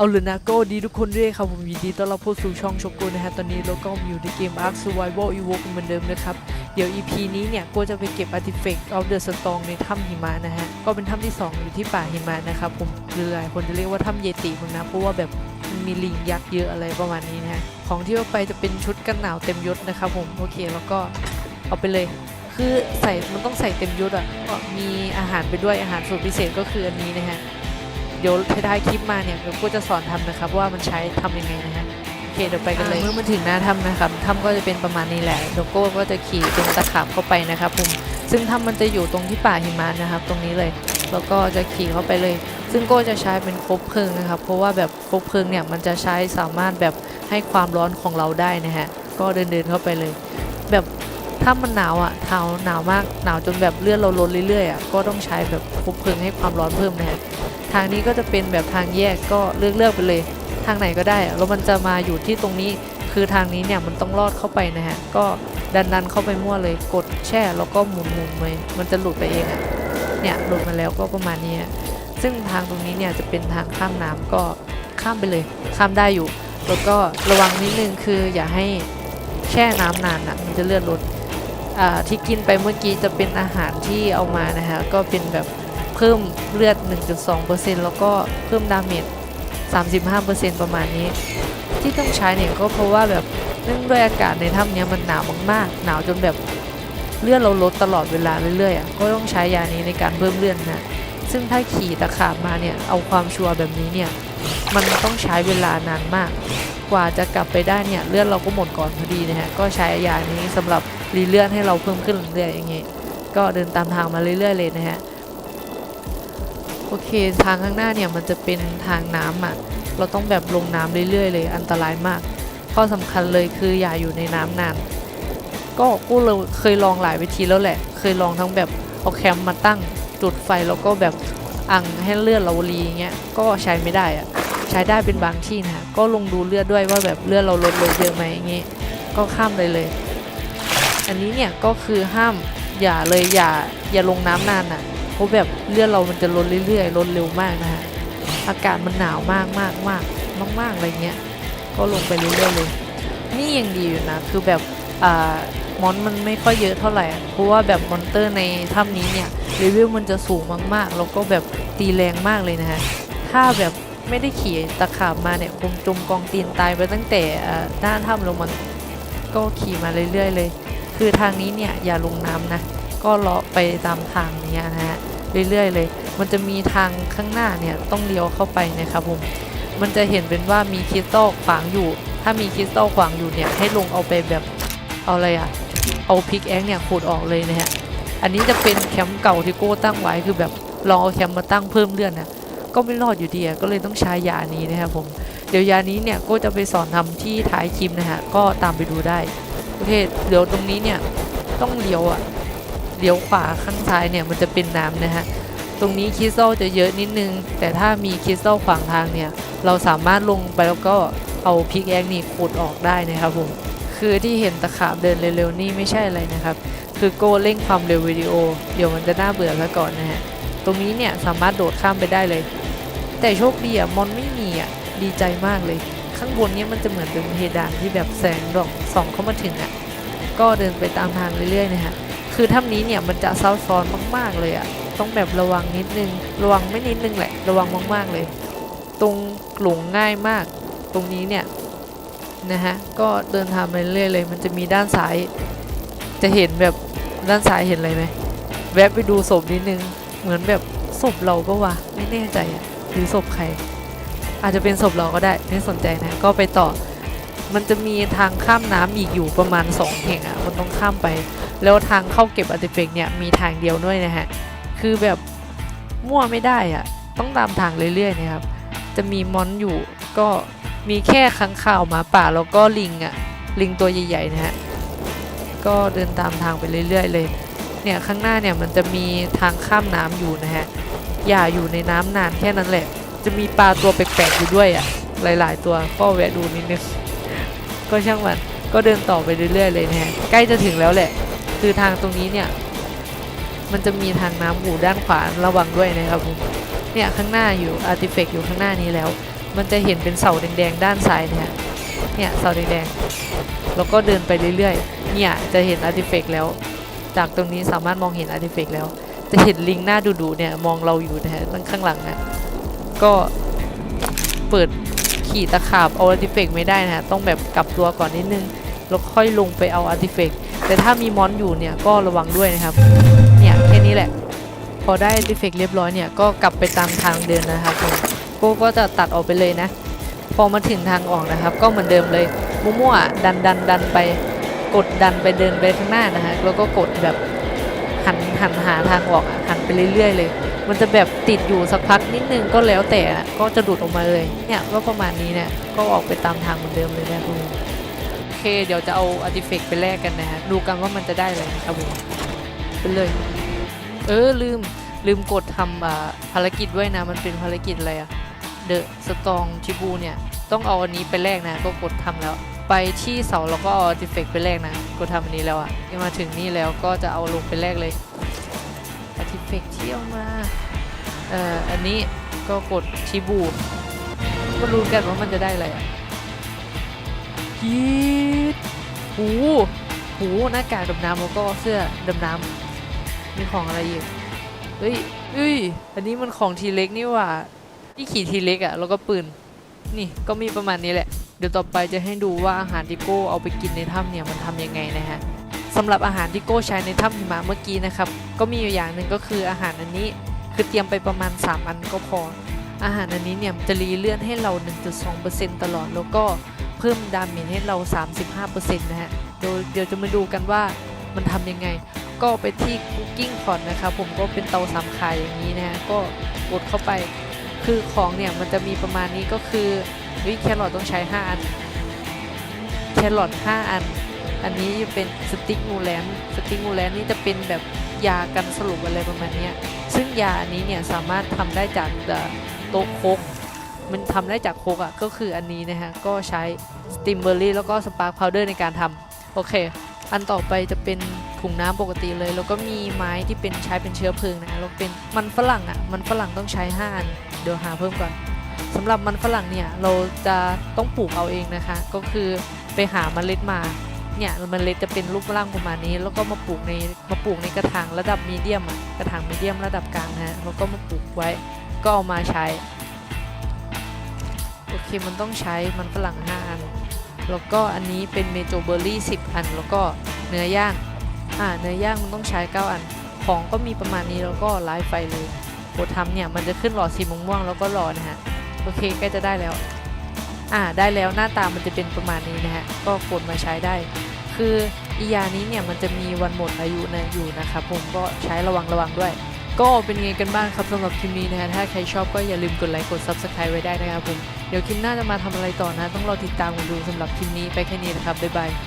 เอาเลยนะก็ดีทุกคนด้วยครับผมยินดีต้อนรับเข้าสู่ช่องชกโกนะฮะตอนนี้เราก็อยู่ในเกม Ark Survival Evoke เหมือนเดิมนะครับ เดี๋ยว EP นี้เนี่ยก็จะไปเก็บ Artifact of the Storm ในถ้ำหิมะนะฮะ ก็เป็นถ้ำที่ 2 อยู่ที่ป่าหิมะนะครับผมหรือหลายคนจะเรียกว่าถ้ำเยติมั้งนะเพราะว่าแบบมันมีลิงยักษ์เยอะอะไรประมาณนี้นะฮะของที่เอาไปจะเป็นชุดกันหนาวเต็มยศนะครับผมโอเคแล้วก็เอาไปเลยคือใส่มันต้องใส่เต็มยศอะก็มีอาหารไปด้วยอาหารสูตรพิเศษก็คืออันนี้นะฮะ เดี๋ยวท้ายคลิปมาเนี่ยเดี๋ยวก็จะสอนทำนะครับ ว่ามันใช้ทำยังไงนะฮะโอเคเดี๋ยวไปกันเลยเมื่อมาถึงหน้าถ้ำนะครับถ้ำก็จะเป็นประมาณนี้แหละเดี๋ยวก้ก็จะขี่เป็นตะขาบเข้าไปนะครับผมซึ่งถ้ำมันจะอยู่ตรงที่ป่าหิมะนะครับ ตรงนี้เลยแล้วก็จะขี่เข้าไปเลย ซึ่งก้จะใช้เป็นคบเพลิงนะครับ เพราะว่าแบบคบเพลิงเนี่ยมันจะใช้สามารถแบบให้ความร้อนของเราได้นะฮะก็เดินเดินๆเข้าไปเลย แบบ ถ้ามันหนาวอะเท้าหนาวมากหนาวจนแบบเลือดเราลดเรื่อยๆอะก็ต้องใช้แบบคบเพลิงให้ความร้อนเพิ่มนะฮะทางนี้ก็จะเป็นแบบทางแยกก็เลือกเลือกไปเลย ทางไหนก็ได้แล้วมันจะมาอยู่ที่ตรงนี้คือทางนี้เนี่ยมันต้องลอดเข้าไปนะฮะก็ดันดันเข้าไปมั่วเลยกดแช่แล้วก็หมุนหมุนเลยมันจะหลุดไปเองอะเนี่ยหลุดมาแล้วก็ประมาณนี้ซึ่งทางตรงนี้เนี่ยจะเป็นทางข้ามน้ำก็ข้ามไปเลย ข้ามได้อยู่ แล้วก็ระวังนิดนึงคืออย่าให้แช่น้ำนานอะมันจะเลือดลดอ่า ที่กินไปเมื่อกี้จะเป็นอาหารที่เอามานะฮะก็เป็นแบบเพิ่มเลือด 1.2%แล้วก็เพิ่มดาเมจ35%ประมาณนี้ ที่ต้องใช้เนี่ยก็เพราะว่าแบบเนื่องด้วยอากาศในถ้ำเนี้ยมันหนาวมากๆ หนาวจนแบบเลือดเราลดตลอดเวลาเรื่อยๆอะก็ต้องใช้ยานี้ในการเพิ่มเลือดนะซึ่งถ้าขี่ตะขาบมาเนี่ยเอาความชัวร์แบบนี้เนี่ยมันต้องใช้เวลานานมาก กว่าจะกลับไปได้เนี่ยเลือดเราก็หมดก่อนพอดีนะฮะก็ใช้ยานี้สำหรับรีเลือดให้เราเพิ่มขึ้นเรื่อยๆอย่างเงี้ยก็เดินตามทางมาเรื่อยๆเลยนะฮะโอเคทางข้างหน้าเนี่ยมันจะเป็นทางน้ำอะเราต้องแบบลงน้ำเรื่อยๆเลยอันตรายมาก ข้อสำคัญเลยคืออย่าอยู่ในน้ำนานก็กูเราเคยลองหลายวิธีแล้วแหละ เคยลองทั้งแบบเอาแคมป์มาตั้งจุดไฟแล้วก็แบบอังให้เลือดเรารีเงี้ยก็ใช้ไม่ได้อะ ใช้ได้เป็นบางที่นะก็ลงดูเลือดด้วยว่าแบบเลือดเราลดลงเยอะไหมอย่างงี้ก็ข้ามเลยเลย อันนี้เนี่ยก็คือห้ามอย่าเลยอย่าอย่าลงน้ำนานอะเพราะแบบเลือดเรามันจะลดเรื่อยๆลดเร็วมากนะฮะอากาศมันหนาวมากมากมากมากมากๆอะไรเงี้ยก็ลงไปเรื่อยๆเลย นี่ยังดีอยู่นะคือแบบอ่ามอนมันไม่ค่อยเยอะเท่าไหร่ เพราะว่าแบบมอนเตอร์ในถ้ำนี้เนี่ยเลเวลมันจะสูงมากๆ แล้วก็แบบตีแรงมากเลยนะฮะ ถ้าแบบ ไม่ได้ขี่ตะขาบมาเนี่ยคงจมกองตีนตายไปตั้งแต่อ่าหน้าถ้ำลงมันก็ขี่มาเรื่อยๆเลย คือทางนี้เนี่ยอย่าลงน้ำนะ ก็เลาะไปตามทางนี้นะฮะเรื่อยๆเลย มันจะมีทางข้างหน้าเนี่ยต้องเลี้ยวเข้าไปนะครับผม มันจะเห็นเป็นว่ามีคริสตัลขวางอยู่ ถ้ามีคริสตัลขวางอยู่เนี่ยให้ลงเอาไปแบบเอาอะไรอะเอาพิกแองเนี่ยขูดออกเลยนะฮะ อันนี้จะเป็นแคมป์เก่าที่โก้ตั้งไว้คือแบบลองเอาแคมป์มาตั้งเพิ่มเลื่อนนะ ก็ไม่รอดอยู่ดีก็เลยต้องใช้ยานี้นะครับผมเดี๋ยวยานี้เนี่ยก็จะไปสอนทำที่ท้ายคลิปนะฮะก็ตามไปดูได้โอเคเดี๋ยวตรงนี้เนี่ยต้องเลี้ยวอะเลี้ยวขวาข้างซ้ายเนี่ยมันจะเป็นน้ำนะฮะตรงนี้คริสตัลจะเยอะนิดนึง แต่ถ้ามีคริสตัลขวางทางเนี่ยเราสามารถลงไปแล้วก็เอาพิกแอคนี่ขุดออกได้นะครับผมคือที่เห็นตะขาบเดินเร็วๆนี่ไม่ใช่อะไรนะครับ คือโก้เร่งความเร็ววิดีโอ เดี๋ยวมันจะน่าเบื่อซะก่อนนะฮะตรงนี้เนี่ยสามารถโดดข้ามไปได้เลย แต่โชคดีอะมอนไม่มีอะดีใจมากเลย ข้างบนเนี้มันจะเหมือนเป็นเพดานที่แบบแสงดอกส่องเข้ามาถึงอะก็เดินไปตามทางเรื่อยๆนะฮะคือถ้ำนี้เนี่ยมันจะซับซ้อนมากๆเลยอะต้องแบบระวังนิดนึง ระวังไม่นิดนึงแหละ ระวังมากๆเลย ตรงหลงง่ายมาก ตรงนี้เนี่ยนะฮะก็เดินทางไปเรื่อยๆเลย มันจะมีด้านซ้าย จะเห็นแบบด้านซ้ายเห็นอะไรไหมแวะไปดูศพนิดนึง เหมือนแบบศพเราก็ว่าไม่แน่ใจอะ หรือศพใคร อาจจะเป็นศพเราก็ได้ไม่สนใจนะ ก็ไปต่อ มันจะมีทางข้ามน้ำอีกอยู่ประมาณ2แห่งอะมันต้องข้ามไป แล้วทางเข้าเก็บอาร์ติเฟกเนี่ยมีทางเดียวด้วยนะฮะ คือแบบมั่วไม่ได้อะต้องตามทางเรื่อยๆนะครับ จะมีมอนอยู่ก็มีแค่ค้างข่าวหมาป่าแล้วก็ลิงอะลิงตัวใหญ่ๆนะฮะก็เดินตามทางไปเรื่อยๆเลย เนี่ยข้างหน้าเนี่ยมันจะมีทางข้ามน้ำอยู่นะฮะ อย่าอยู่ในน้ำนานแค่นั้นแหละ จะมีปลาตัวแปลกๆอยู่ด้วยอะหลายๆ ตัวก็แวะดูนิดนึง ก็ช่างมัน ก็เดินต่อไปเรื่อยๆเลยนะใกล้จะถึงแล้วแหละ คือทางตรงนี้เนี่ย มันจะมีทางน้ำอยู่ด้านขวาระวังด้วยนะครับผมเนี่ยข้างหน้าอยู่อาร์ติเฟกต์อยู่ข้างหน้านี้แล้ว มันจะเห็นเป็นเสาแดงๆ ด้านซ้ายเนี่ยเนี่ยเสาแดงๆ แล้วก็เดินไปเรื่อยๆ เนี่ยจะเห็นอาร์ติเฟกต์แล้ว จากตรงนี้สามารถมองเห็นอาร์ติเฟกต์แล้ว จะเห็นลิงหน้าดุๆเนี่ยมองเราอยู่นะฮะตั้งข้างหลังนะก็เปิดขี่ตะขาบเอาอาร์ติเฟกไม่ได้นะฮะต้องแบบกลับตัวก่อนนิดนึงแล้วค่อยลงไปเอาอาร์ติเฟกแต่ถ้ามีมอนอยู่เนี่ยก็ระวังด้วยนะครับ เนี่ยแค่นี้แหละ พอได้อาร์ติเฟกเรียบร้อยเนี่ยก็กลับไปตามทางเดินนะครับผมโก้ก็จะตัดออกไปเลยนะ พอมาถึงทางออกนะครับ ก็เหมือนเดิมเลยมั่วๆดันดันดันไปกดดันไปเดินไปข้างหน้านะฮะแล้วก็กดแบบ หันหันหาทางออกอะหันไปเรื่อย ๆ เลย มันจะแบบติดอยู่สักพักนิดนึงก็แล้วแต่ก็จะดูดออกมาเลยเนี่ยก็ประมาณนี้เนี่ยก็ออกไปตามทางเหมือนเดิมเลยนะคุณโอเคเดี๋ยวจะเอาอาร์ติเฟกต์ไปแลกกันนะฮะดูกันว่ามันจะได้อะไรนะครับผมไปเลย เออลืมลืมกดทำอ่าภารกิจด้วยนะ มันเป็นภารกิจอะไรอะเดอะสตองชิบูเนี่ย ต้องเอาอันนี้ไปแลกนะ ก็กดทำแล้ว ไปที่เสาแล้วก็เอาอาร์ติเฟกต์ไปแลกนะ กดทำอันนี้แล้วอะ่ะมาถึงนี่แล้วก็จะเอาลงไปแลกเลยอาร์ติเฟกต์ที่เอามาเอ่ออันนี้ก็กดชิบูมารู้กันว่ามันจะได้อะไรอะ่ะยีดหูหูหน้ากากดำน้ำแล้วก็เสื้อดำน้ำมีของอะไรอีกเฮ้ยเฮ้ย อันนี้มันของทีเล็กนี่ว่าที่ขี่ทีเล็กอะ่ะแล้วก็ปืน นี่ก็มีประมาณนี้แหละ เดี๋ยวต่อไปจะให้ดูว่าอาหารที่โก้เอาไปกินในถ้ำเนี่ยมันทำยังไงนะฮะสำหรับอาหารที่โก้ใช้ในถ้ำหิมะเมื่อกี้นะครับ ก็มีอยู่อย่างหนึ่งก็คืออาหารอันนี้คือเตรียมไปประมาณ 3 อันก็พอ อาหารอันนี้เนี่ยจะรีเลื่อนให้เรา 1.2%ตลอด แล้วก็เพิ่มดาเมจให้เรา 35%นะฮะเดี๋ยวเดี๋ยวจะมาดูกันว่ามันทำยังไง ก็ไปที่ Cooking Pot นะครับผมก็เป็นเตาสามขายอย่างนี้นะฮะก็กดเข้าไป คือของเนี่ยมันจะมีประมาณนี้ก็คือวิแครอทต้องใช้ 5 อัน แครอท5อัน อันนี้จะเป็นสติ๊กงูแลนสติ๊กงูแลนนี่จะเป็นแบบยากันสรุปอะไรประมาณนี้ซึ่งยาอันนี้เนี่ยสามารถทำได้จากโต๊ะโคกมันทำได้จากโคกอะ่ะก็คืออันนี้นะฮะก็ใช้สติมเบอร์รี่แล้วก็สปาร์คพาวเดอร์ในการทำโอเค อันต่อไปจะเป็นถุงน้ำปกติเลย แล้วก็มีไม้ที่เป็นใช้เป็นเชื้อเพลิงนะแล้วเป็นมันฝรั่งอะ่ะ มันฝรั่งต้องใช้5อัน เดี๋ยวหาเพิ่มก่อนสำหรับมันฝรั่งเนี่ยเราจะต้องปลูกเอาเองนะคะ ก็คือไปหาเมล็ดมาเนี่ยเมล็ดจะเป็นรูปร่างประมาณนี้ แล้วก็มาปลูกในมาปลูกในกระถางระดับมีเดียมอะกระถางมีเดียมระดับกลางนะฮะแล้วก็มาปลูกไว้ก็เอามาใช้โอเคมันต้องใช้มันฝรั่ง5อัน แล้วก็อันนี้เป็นเมโจเบอร์รี่ 10 อัน แล้วก็เนื้อย่าง อ่า เนื้อย่างมันต้องใช้ 9 อัน ของก็มีประมาณนี้แล้วก็ไลฟ์ไฟเลยโปรทำเนี่ยมันจะขึ้นหลอดสีม่วงๆแล้วก็รอนะฮะ โอเคใกล้จะได้แล้ว อ่า ได้แล้วหน้าตามันจะเป็นประมาณนี้นะฮะ ก็กดมาใช้ได้ คืออียานี้เนี่ยมันจะมีวันหมดอายุนะอยู่นะครับผมก็ใช้ระวังระวังด้วย ก็เป็นไงกันบ้างครับสำหรับคลิปนี้นะฮะถ้าใครชอบก็อย่าลืมกดไลค์กด subscribe ไว้ได้นะครับผม เดี๋ยวคลิปหน้าจะมาทำอะไรต่อนะ ต้องรอติดตามกันดูสำหรับคลิปนี้ไปแค่นี้นะครับ บ๊ายบาย